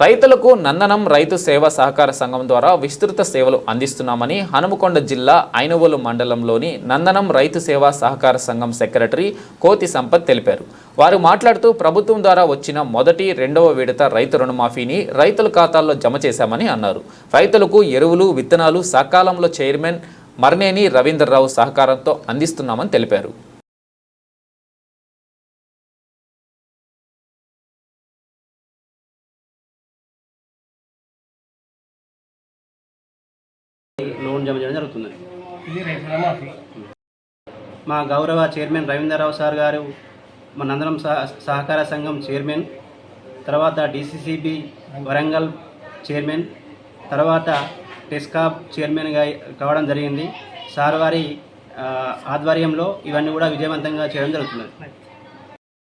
రైతులకు నందనం రైతు సేవా సహకార సంఘం ద్వారా విస్తృత సేవలు అందిస్తున్నామని హనుమకొండ జిల్లా ఐనవోలు మండలంలోని నందనం రైతు సేవా సహకార సంఘం సెక్రటరీ కోతి సంపత్ తెలిపారు. వారు మాట్లాడుతూ ప్రభుత్వం ద్వారా వచ్చిన మొదటి రెండవ విడత రైతు రుణమాఫీని రైతుల ఖాతాల్లో జమ చేశామని అన్నారు. రైతులకు ఎరువులు విత్తనాలు సకాలంలో చైర్మన్ మర్నేని రవీంద్రరావు సహకారంతో అందిస్తున్నామని తెలిపారు. జమ చేయడం జరుగుతుంది. మా గౌరవ చైర్మన్ రవీంద్రరావు సార్ గారు మా నందనం సహ సహకార సంఘం చైర్మన్ తర్వాత డిసిసిబి వరంగల్ చైర్మన్ తర్వాత టెస్కాబ్ చైర్మన్గా కావడం జరిగింది. సార్ వారి ఆధ్వర్యంలో ఇవన్నీ కూడా విజయవంతంగా చేయడం జరుగుతున్నది.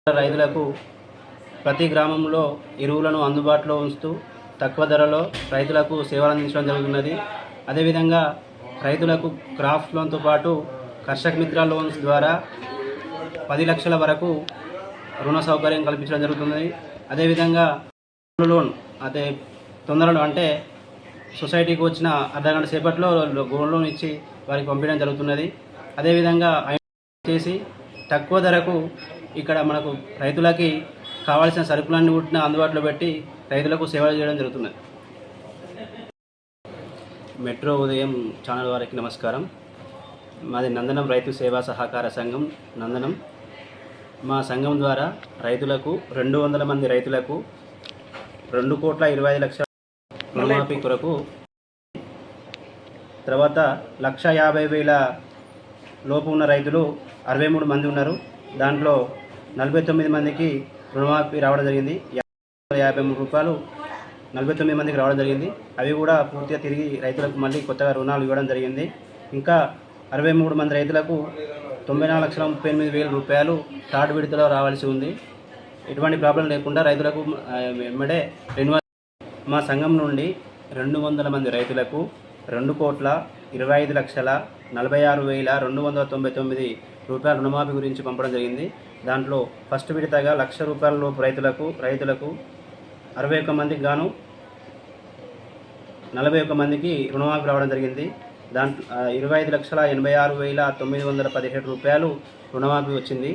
రైతులకు ప్రతి గ్రామంలో ఎరువులను అందుబాటులో ఉంచుతూ తక్కువ ధరలో రైతులకు సేవలు అందించడం జరుగుతున్నది. అదేవిధంగా రైతులకు క్రాఫ్ట్ లోన్తో పాటు కర్షక్ మిత్ర లోన్స్ ద్వారా పది లక్షల వరకు రుణ సౌకర్యం కల్పించడం జరుగుతుంది. అదేవిధంగా లోన్ అదే తొందరలో అంటే సొసైటీకి వచ్చిన అర్ధగంట సేపట్లో గోల్డ్ లోన్ ఇచ్చి వారికి పంపించడం జరుగుతున్నది. అదేవిధంగా చేసి తక్కువ ధరకు ఇక్కడ మనకు రైతులకి కావాల్సిన సరుకులన్నీ కూడా అందుబాటులో పెట్టి రైతులకు సేవలు చేయడం జరుగుతున్నది. మెట్రో ఉదయం ఛానల్ వారికి నమస్కారం. మాది నందనం రైతు సేవా సహకార సంఘం నందనం. మా సంఘం ద్వారా రైతులకు రెండు వందల మంది రైతులకు రెండు కోట్ల ఇరవై ఐదు లక్షల రుణమాఫీ కొరకు తర్వాత లక్ష యాభై వేల లోపు ఉన్న రైతులు అరవై మూడు మంది ఉన్నారు. దాంట్లో నలభై తొమ్మిది మందికి రుణమాఫీ రావడం జరిగింది. యాభై మూడు రూపాయలు నలభై తొమ్మిది మందికి రావడం జరిగింది. అవి కూడా పూర్తిగా తిరిగి రైతులకు మళ్ళీ కొత్తగా రుణాలు ఇవ్వడం జరిగింది. ఇంకా అరవై మూడు మంది రైతులకు తొంభై నాలుగు లక్షల ముప్పై ఎనిమిది వేల రూపాయలు థర్డ్ విడతలో రావాల్సి ఉంది. ఎటువంటి ప్రాబ్లం లేకుండా రైతులకు వెంబడే రెన్యువల్ మా సంఘం నుండి రెండు వందల మంది రైతులకు రెండు కోట్ల ఇరవై ఐదు లక్షల నలభై ఆరు వేల రెండు వందల తొంభై తొమ్మిది రూపాయల రుణమాఫీ గురించి పంపడం జరిగింది. దాంట్లో ఫస్ట్ విడతగా లక్ష రూపాయల లోపు రైతులకు రైతులకు అరవై ఒక్క మందికి గాను నలభై ఒక్క మందికి రుణమాఫీ రావడం జరిగింది. దాంట్లో ఇరవై ఐదు లక్షల ఎనభై ఆరు వేల తొమ్మిది వందల పదిహేడు రూపాయలు రుణమాఫీ వచ్చింది.